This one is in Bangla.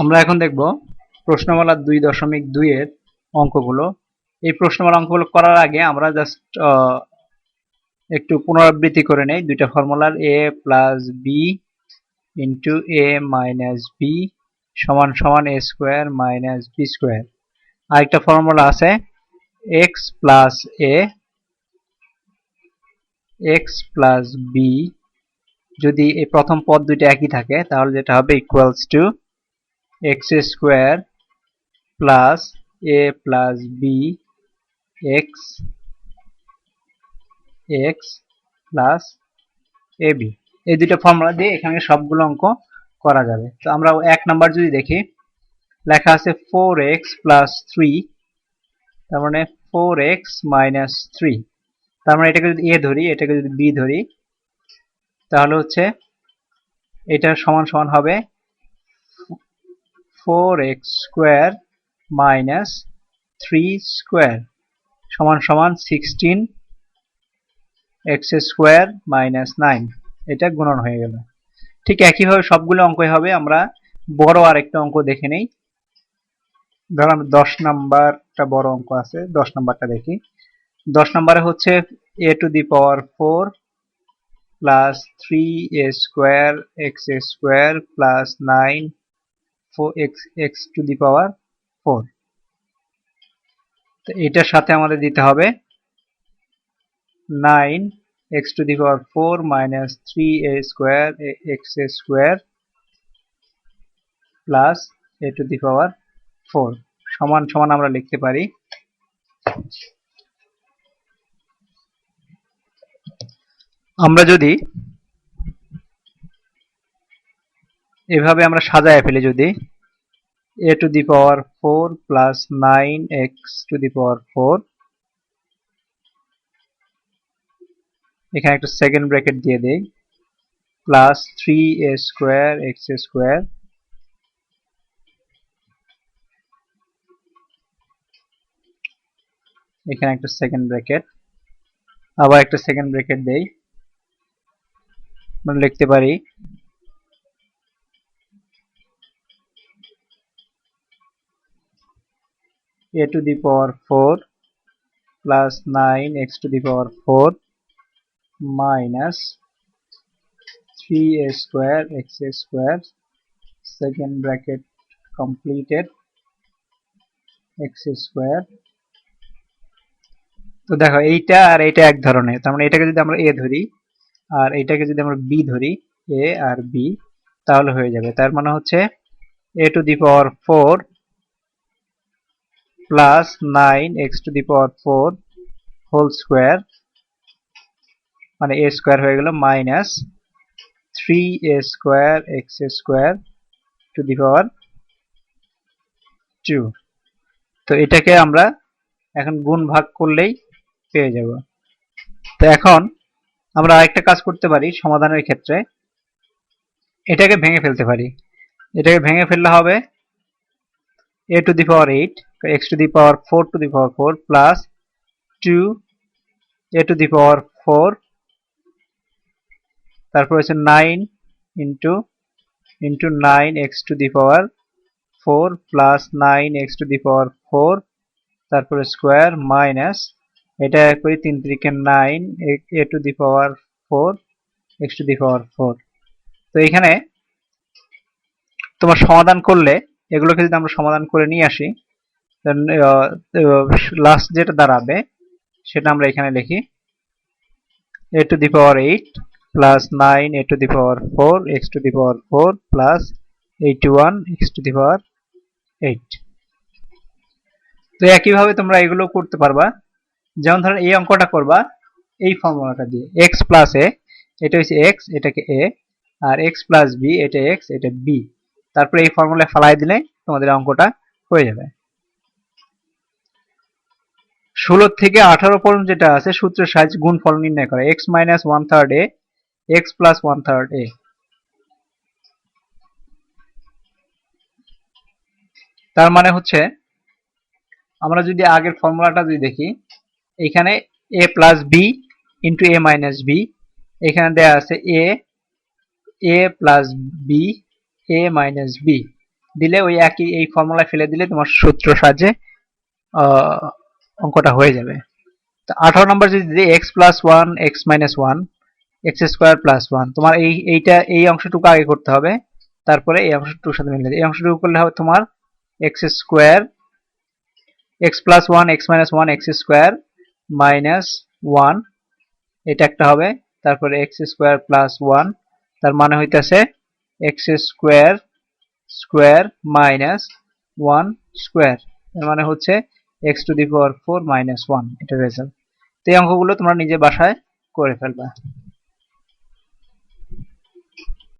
আমরা এখন দেখব প্রশ্নমালা দুই দশমিক দুইয়ের অঙ্কগুলো। এই প্রশ্নমালা অঙ্কগুলো করার আগে আমরা জাস্ট একটু পুনরাবৃত্তি করে নেই। দুইটা ফর্মুলার A plus B into A minus B সমান সমান A square minus B square আরেকটা ফর্মুলা আছে X plus A X plus B যদি এই প্রথম পদ দুইটা একই থাকে, তাহলে যেটা হবে equals to X square plus A plus B X X plus A B এই দুটো ফর্মুলা দিয়ে এখানে সবগুলো অঙ্ক করা যাবে। তো আমরা এক নাম্বার যদি দেখি, লেখা আছে ফোর এক্স প্লাস থ্রি তার মানে ফোর এক্স মাইনাস থ্রি তার মানে এটাকে যদি এ ধরি, এটাকে যদি বি ধরি, তাহলে হচ্ছে এটা সমান সমান হবে four X square minus three square সমান সমান sixteen X square minus nine এটা গুণন হয়ে গেল। ঠিক একইভাবে সবগুলো অঙ্কই হবে, আমরা বড় আরেকটা অঙ্ক দেখে নেই। ধরলাম দশ নাম্বারটা বড় অঙ্ক আছে, দশ নাম্বারটা দেখি। দশ নাম্বারে হচ্ছে A to the power four plus three A square X square plus nine four X X to the power four তো এটার সাথে আমাদের দিতে হবে nine X to the power four minus three A square X A square plus A to the power four সমান সমান আমরা লিখতে পারি। আমরা যদি এভাবে আমরা সাজায় ফেলি যদি। A to the power four plus nine X to the power four এখানে একটা সেকেন্ড ব্র্যাকেট দিয়ে দেই। Plus three A square X square এখানে একটা সেকেন্ড ব্র্যাকেট আবার একটা সেকেন্ড ব্র্যাকেট দেই। আমরা লিখতে পারি a to the power 4 plus 9 x to the power 4 minus 3a square x square second bracket completed x square তো দেখো এইটা আর এইটা এক ধরনের তার মানে এটাকে যদি আমরা এ ধরি আর এইটাকে যদি আমরা বি ধরি এ আর বি তাহলে হয়ে যাবে তার মানে হচ্ছে A to the power four nine X to the power four whole square মানে এ স্কোয়ার হয়ে গেল three A square X square to the power two তো এটাকে আমরা এখন গুণ ভাগ করলেই পেয়ে যাব। তো এখন আমরা আরেকটা কাজ করতে পারি সমাধানের ক্ষেত্রে। এটাকে ভেঙে ফেলতে পারি। এটাকে ভেঙে ফেললে হবে a to the power 8 x to the power 4 to the power 4 plus 2 a to the power 4 তারপর হচ্ছে 9 into into nine X to the power four plus nine X to the power four তারপরে স্কোয়ার মাইনাস এটা করি তিন তিরিকে nine A to the power four X to the power four তো এখানে তোমার সমাধান করলে এগুলোকে যদি আমরা সমাধান করে নিয়ে আসি লাস্ট যেটা দাঁড়াবে, সেটা আমরা এখানে লিখি A to the power eight plus nine A to the power four X to the power four plus eighty one X to the power eight তো একইভাবে তোমরা এগুলো করতে পারবা। যেমন ধরো এই অঙ্কটা করবা, এই ফর্মুলাটা দিয়ে এক্স প্লাস এ এটা হচ্ছে এক্স এটাকে এ আর এক্স প্লাস বি এটা এক্স এটা বি তারপরে এই ফর্মুলায় ফালাই দিলে তোমাদের অঙ্কটা হয়ে যাবে। ষোলো থেকে আঠারো পর্যন্ত যেটা আছে, সূত্রের সাহায্যে গুণফল নির্ণয় করা। X minus one third A X plus one third A তার মানে হচ্ছে, আমরা যদি আগের ফর্মুলাটা যদি দেখি, এখানে A plus B into A minus B এখানে দেয়া আছে A A plus B A minus B দিলে ওই একই, এই ফর্মুলায় ফেলে দিলে তোমার সূত্র সাহায্যে অঙ্কটা হয়ে যাবে। তো আঠারো নম্বর যদি দিই X plus one X minus one X square plus one তোমার এই, এইটা, এই অংশটুকু আগে করতে হবে, তারপরে এই অংশটুকুর সাথে মিলে এই অংশটুকু করলে হবে তোমার X square X plus one X minus one X square minus one এটা একটা হবে, তারপরে এক্স স্কোয়ার প্লাস ওয়ান তার মানে হইতেছে X square square minus one square এর মানে হচ্ছে X to the power four minus one এটা রেজাল্ট তো এই অঙ্কগুলো তোমরা নিজে বাসায় করে ফেলবা।